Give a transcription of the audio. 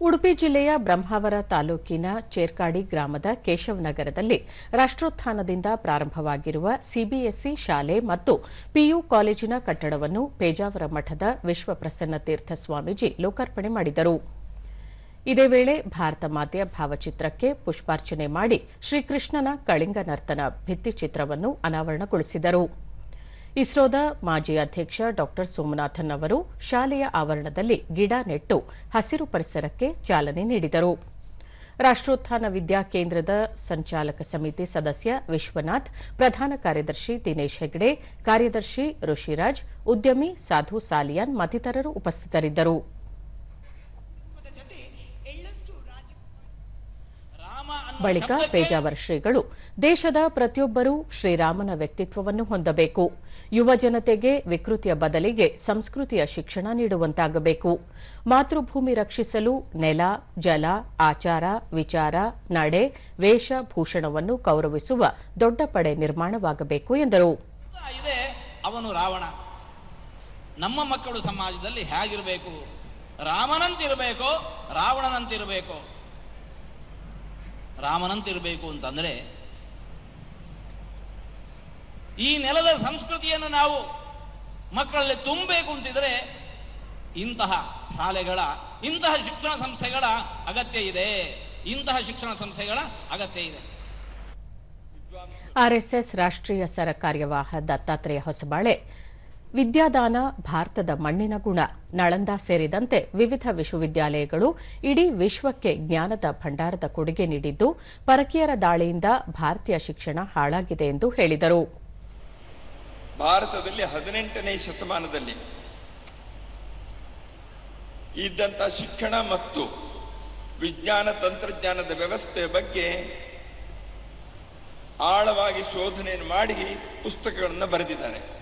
ಉಡುಪಿ ಜಿಲ್ಲೆಯ ಬ್ರಹ್ಮಾವರ ತಾಲೂಕಿನ ಚೇರ್ಕಾಡಿ ಗ್ರಾಮದ ಕೇಶವನಗರದಲ್ಲಿ ರಾಷ್ಟೋತ್ಥಾನದಿಂದ ಪ್ರಾರಂಭವಾಗಿರುವ ಸಿಬಿಎಸ್ಇ ಶಾಲೆ ಮತ್ತು ಪಿಯು ಕಾಲೇಜಿನ ಕಟ್ಟಡವನ್ನು ಪೇಜಾವರ ಮಠದ ವಿಶ್ವಪ್ರಸನ್ನ ತೀರ್ಥ ಸ್ವಾಮೀಜಿ ಲೋಕಾರ್ಪಣೆ ಮಾಡಿದರು. ಇದೇ ವೇಳೆ ಭಾರತ ಮಾತೆಯ ಭಾವಚಿತ್ರಕ್ಕೆ ಪುಷ್ಪಾರ್ಚನೆ ಮಾಡಿ ಶ್ರೀಕೃಷ್ಣನ ಕಳಿಂಗ ನರ್ತನ ಭಿತ್ತಿಚಿತ್ರವನ್ನು ಅನಾವರಣಗೊಳಿಸಿದರು. ಇಸ್ರೋದ ಮಾಜಿ ಅಧ್ಯಕ್ಷ ಡಾಕ್ಟರ್ ಸೋಮನಾಥನ್ ಅವರು ಶಾಲೆಯ ಆವರಣದಲ್ಲಿ ಗಿಡ ನೆಟ್ಟು ಹಸಿರು ಪರಿಸರಕ್ಕೆ ಚಾಲನೆ ನೀಡಿದರು. ರಾಷ್ಟೋತ್ಥಾನ ವಿದ್ಯಾ ಕೇಂದ್ರದ ಸಂಚಾಲಕ ಸಮಿತಿ ಸದಸ್ಯ ವಿಶ್ವನಾಥ್, ಪ್ರಧಾನ ಕಾರ್ಯದರ್ಶಿ ದಿನೇಶ್ ಹೆಗ್ಡೆ, ಕಾರ್ಯದರ್ಶಿ ಋಷಿರಾಜ್, ಉದ್ಯಮಿ ಸಾಧು ಸಾಲಿಯಾನ್ ಮತ್ತಿತರರು ಉಪಸ್ಥಿತರಿದ್ದರು. ಬಳಿಕ ಪೇಜಾವರ್ ಶ್ರೀಗಳು ದೇಶದ ಪ್ರತಿಯೊಬ್ಬರೂ ಶ್ರೀರಾಮನ ವ್ಯಕ್ತಿತ್ವವನ್ನು ಹೊಂದಬೇಕು. ಯುವ ಜನತೆಗೆ ವಿಕೃತಿಯ ಬದಲಿಗೆ ಸಂಸ್ಕೃತಿಯ ಶಿಕ್ಷಣ ನೀಡುವಂತಾಗಬೇಕು. ಮಾತೃಭೂಮಿ ರಕ್ಷಿಸಲು ನೆಲ, ಜಲ, ಆಚಾರ, ವಿಚಾರ, ನಡೆ ವೇಷ ಭೂಷಣವನ್ನು ಗೌರವಿಸುವ ದೊಡ್ಡ ಪಡೆ ನಿರ್ಮಾಣವಾಗಬೇಕು ಎಂದರು. ಅವನು ರಾವಣ. ನಮ್ಮ ಮಕ್ಕಳು ಸಮಾಜದಲ್ಲಿ ಹೇಗಿರಬೇಕು? ರಾಮನಂತಿರಬೇಕು, ರಾವಣನಂತಿರಬೇಕೋ. ರಾಮನಂತಿರಬೇಕು ಅಂತಂದ್ರೆ, ಈ ನೆಲದ ಸಂಸ್ಕೃತಿಯನ್ನು ನಾವು ಮಕ್ಕಳಲ್ಲಿ ತುಂಬಬೇಕು ಅಂತಿದ್ರೆ, ಇಂತಹ ಶಾಲೆಗಳ, ಇಂತಹ ಶಿಕ್ಷಣ ಸಂಸ್ಥೆಗಳ ಅಗತ್ಯ ಇದೆ. ಇಂತಹ ಶಿಕ್ಷಣ ಸಂಸ್ಥೆಗಳ ಅಗತ್ಯ ಇದೆ. ಆರ್ಎಸ್ಎಸ್ ರಾಷ್ಟ್ರೀಯ ಸರ ಕಾರ್ಯವಾಹ ದತ್ತಾತ್ರೇಯ ಹೊಸಬಾಳೆ ವಿದ್ಯಾದಾನ ಭಾರತದ ಮಣ್ಣಿನ ಗುಣ, ನಳಂದ ಸೇರಿದಂತೆ ವಿವಿಧ ವಿಶ್ವವಿದ್ಯಾಲಯಗಳು ಇಡೀ ವಿಶ್ವಕ್ಕೆ ಜ್ಞಾನದ ಭಂಡಾರದ ಕೊಡುಗೆ ನೀಡಿದ್ದು, ಪರಕೀಯರ ದಾಳಿಯಿಂದ ಭಾರತೀಯ ಶಿಕ್ಷಣ ಹಾಳಾಗಿದೆ ಎಂದು ಹೇಳಿದರು. ಭಾರತದಲ್ಲಿ ಹದಿನೆಂಟನೇ ಶತಮಾನದಲ್ಲಿ ಇದ್ದಂಥ ಶಿಕ್ಷಣ ಮತ್ತು ವಿಜ್ಞಾನ ತಂತ್ರಜ್ಞಾನದ ವ್ಯವಸ್ಥೆಯ ಬಗ್ಗೆ ಆಳವಾಗಿ ಶೋಧನೆಯನ್ನು ಮಾಡಿ ಪುಸ್ತಕಗಳನ್ನು ಬರೆದಿದ್ದಾರೆ.